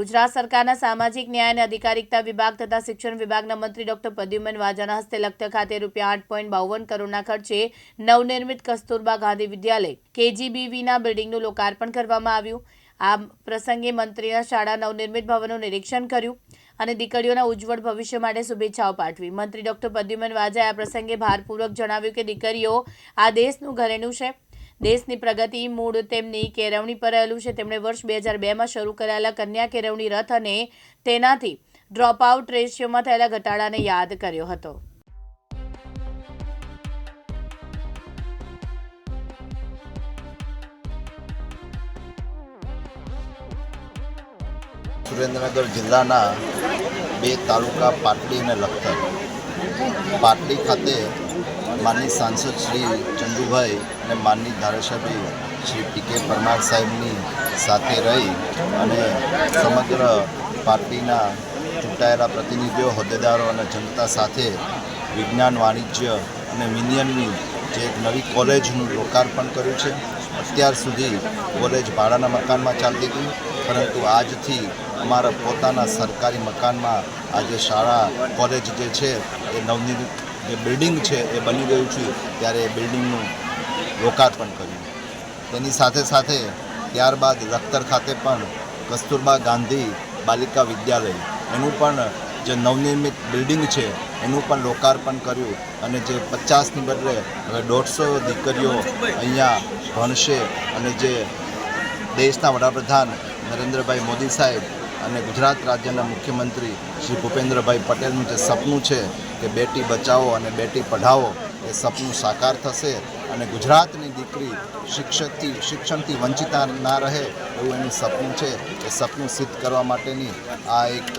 ગુજરાત સરકારના સામાજિક ન્યાય અને અધિકારિકતા વિભાગ તથા શિક્ષણ વિભાગના મંત્રી ડોક્ટર પ્રદ્યુમન વાજાના હસ્તે લખતર ખાતે રૂપિયા આઠ પોઈન્ટ બાવન કરોડના ખર્ચે નવનિર્મિત કસ્તુરબા ગાંધી વિદ્યાલય કેજીબીવીના બિલ્ડિંગનું લોકાર્પણ કરવામાં આવ્યું. આ પ્રસંગે મંત્રીના શાળા નવનિર્મિત ભવનનું નિરીક્ષણ કર્યું અને દીકરીઓના ઉજ્જવળ ભવિષ્ય માટે શુભેચ્છાઓ પાઠવી. મંત્રી ડોક્ટર પ્રદ્યુમન વાજાએ આ પ્રસંગે ભારપૂર્વક જણાવ્યું કે દીકરીઓ આ દેશનું ઘરેણું છે. દેશની પ્રગતિ મૂળ તેમની કેળવણી પર રહેલું છે. તેમણે વર્ષ બે હજાર બેમાં શરૂ કરાયેલા કન્યા કેળવણી રથ અને તેનાથી ડ્રોપઆઉટ રેશિયોમાં થયેલા ઘટાડાને યાદ કર્યો હતો. સુરેન્દ્રનગર જિલ્લાના બે તાલુકા પાટડી અને લખતર. પાટડી ખાતે માનની સાંસદ શ્રી ચંદુભાઈ અને માનની ધારાસભ્ય શ્રી પી કે પરમાર સાહેબની સાથે રહી અને સમગ્ર પાર્ટીના ચૂંટાયેલા પ્રતિનિધિઓ, હોદ્દેદારો અને જનતા સાથે વિજ્ઞાન, વાણિજ્ય અને વિનિયનની જે એક નવી કોલેજનું લોકાર્પણ કર્યું છે. અત્યાર સુધી કોલેજ ભાડાના મકાનમાં ચાલતી હતી, પરંતુ આજથી અમારા પોતાના સરકારી મકાનમાં આજે શાળા, કોલેજ જે છે એ નવનિર્મિત જે બિલ્ડિંગ છે, એ બની ગયું છે, ત્યારે એ બિલ્ડિંગનું લોકાર્પણ કર્યું. તેની સાથે સાથે ત્યારબાદ લખતર ખાતે પણ કસ્તુરબા ગાંધી બાલિકા વિદ્યાલય, એનું પણ જે નવનિર્મિત બિલ્ડિંગ છે, એનું પણ લોકાર્પણ કર્યું અને જે પચાસની બદલે હવે દોઢસો દીકરીઓ અહીંયા ભણશે અને જે દેશના વડાપ્રધાન નરેન્દ્રભાઈ મોદી સાહેબ અને ગુજરાત રાજ્યના મુખ્યમંત્રી શ્રી ભૂપેન્દ્રભાઈ પટેલનું જે સપનું છે કે બેટી બચાવો અને બેટી પઢાવો, એ સપનું સાકાર થશે અને ગુજરાતની દીકરી શિક્ષકથી શિક્ષણથી વંચિતા ના રહે એવું એનું સપનું છે. એ સપનું સિદ્ધ કરવા માટેની આ એક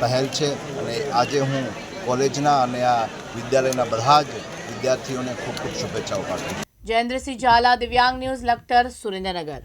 પહેલ છે અને આજે હું કોલેજના અને આ વિદ્યાલયના બધા જ વિદ્યાર્થીઓને ખૂબ ખૂબ શુભેચ્છાઓ પાઠવું જયેન્દ્રસિંહ ઝાલા, દિવ્યાંગ ન્યૂઝ, લખતર, સુરેન્દ્રનગર.